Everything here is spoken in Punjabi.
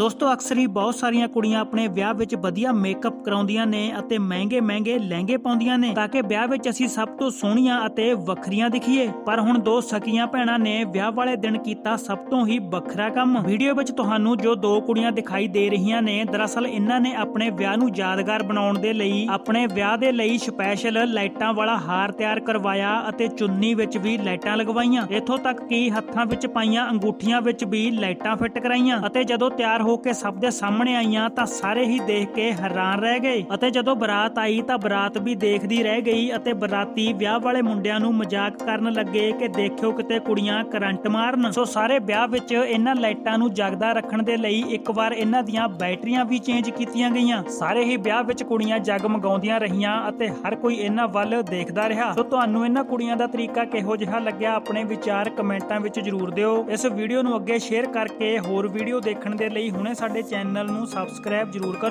ਦੋਸਤੋ, ਅਕਸਰ ਹੀ ਬਹੁਤ ਸਾਰੀਆਂ ਕੁੜੀਆਂ ਆਪਣੇ ਵਿਆਹ ਵਿੱਚ ਵਧੀਆ ਮੇਕਅਪ ਕਰਾਉਂਦੀਆਂ ਨੇ ਅਤੇ ਮਹਿੰਗੇ ਮਹਿੰਗੇ ਲਹਿੰਗੇ ਪਾਉਂਦੀਆਂ ਨੇ ਤਾਂ ਕਿ ਵਿਆਹ ਵਿੱਚ ਅਸੀਂ ਸਭ ਤੋਂ ਸੋਹਣੀਆਂ ਅਤੇ ਵੱਖਰੀਆਂ ਦਿਖੀਏ। ਪਰ ਹੁਣ ਦੋ ਸਕੀਆਂ ਭੈਣਾਂ ਨੇ ਵਿਆਹ ਵਾਲੇ ਦਿਨ ਕੀਤਾ ਸਭ ਤੋਂ ਹੀ ਵੱਖਰਾ ਕੰਮ। ਵੀਡੀਓ ਵਿੱਚ ਤੁਹਾਨੂੰ ਜੋ ਦੋ ਕੁੜੀਆਂ ਦਿਖਾਈ ਦੇ ਰਹੀਆਂ ਨੇ, ਦਰਅਸਲ ਇਹਨਾਂ ਨੇ ਆਪਣੇ ਵਿਆਹ ਨੂੰ ਯਾਦਗਾਰ ਬਣਾਉਣ ਦੇ ਲਈ, ਆਪਣੇ ਵਿਆਹ ਦੇ ਲਈ ਸਪੈਸ਼ਲ ਲਾਈਟਾਂ ਵਾਲਾ ਹਾਰ ਤਿਆਰ ਕਰਵਾਇਆ ਅਤੇ ਚੁੰਨੀ ਵਿੱਚ ਵੀ ਲਾਈਟਾਂ ਲਗਵਾਈਆਂ। ਇੱਥੋਂ ਤੱਕ ਕਿ ਹੱਥਾਂ ਵਿੱਚ ਪਾਈਆਂ ਅੰਗੂਠੀਆਂ ਵਿੱਚ ਵੀ ਲਾਈਟਾਂ ਫਿੱਟ ਕਰਾਈਆਂ ਅਤੇ ਜਦੋਂ ਤਿਆਰ ਹੋ ਕੇ ਸਭ ਦੇ ਸਾਹਮਣੇ ਆਈਆਂ ਤਾਂ ਸਾਰੇ ਹੀ ਦੇਖ ਕੇ ਹੈਰਾਨ ਰਹਿ ਗਏ। ਅਤੇ ਜਦੋਂ ਬਰਾਤ ਆਈ ਤਾਂ ਬਰਾਤ ਵੀ ਦੇਖਦੀ ਰਹਿ ਗਈ ਅਤੇ ਬਰਾਤੀ ਵਿਆਹ ਵਾਲੇ ਮੁੰਡਿਆਂ ਨੂੰ ਮਜ਼ਾਕ ਕਰਨ ਲੱਗੇ ਕਿ ਦੇਖਿਓ ਕਿਤੇ ਕੁੜੀਆਂ ਕਰੰਟ ਮਾਰਨ। ਸੋ ਸਾਰੇ ਵਿਆਹ ਵਿੱਚ ਇਹਨਾਂ ਲਾਈਟਾਂ ਨੂੰ ਜਗਦਾ ਰੱਖਣ ਦੇ ਲਈ ਇੱਕ ਵਾਰ ਇਹਨਾਂ ਦੀਆਂ ਬੈਟਰੀਆਂ ਵੀ ਚੇਂਜ ਕੀਤੀਆਂ ਗਈਆਂ। ਸਾਰੇ ਹੀ ਵਿਆਹ ਵਿੱਚ ਕੁੜੀਆਂ ਜਗਮਗਾਉਂਦੀਆਂ ਰਹੀਆਂ ਅਤੇ ਹਰ ਕੋਈ ਇਹਨਾਂ ਵੱਲ ਦੇਖਦਾ ਰਿਹਾ। ਸੋ ਤੁਹਾਨੂੰ ਇਹਨਾਂ ਕੁੜੀਆਂ ਦਾ ਤਰੀਕਾ ਕਿਹੋ ਜਿਹਾ ਲੱਗਿਆ ਆਪਣੇ ਵਿਚਾਰ ਕਮੈਂਟਾਂ ਵਿੱਚ ਜਰੂਰ ਦਿਓ। ਇਸ ਵੀਡੀਓ ਨੂੰ ਅੱਗੇ ਸ਼ੇਅਰ ਕਰਕੇ ਹੋਰ ਵੀਡੀਓ ਦੇਖਣ ਦੇ ਲਈ ਹੁਣੇ ਸਾਡੇ ਚੈਨਲ ਨੂੰ ਸਬਸਕ੍ਰਾਈਬ ਜਰੂਰ ਕਰੋ।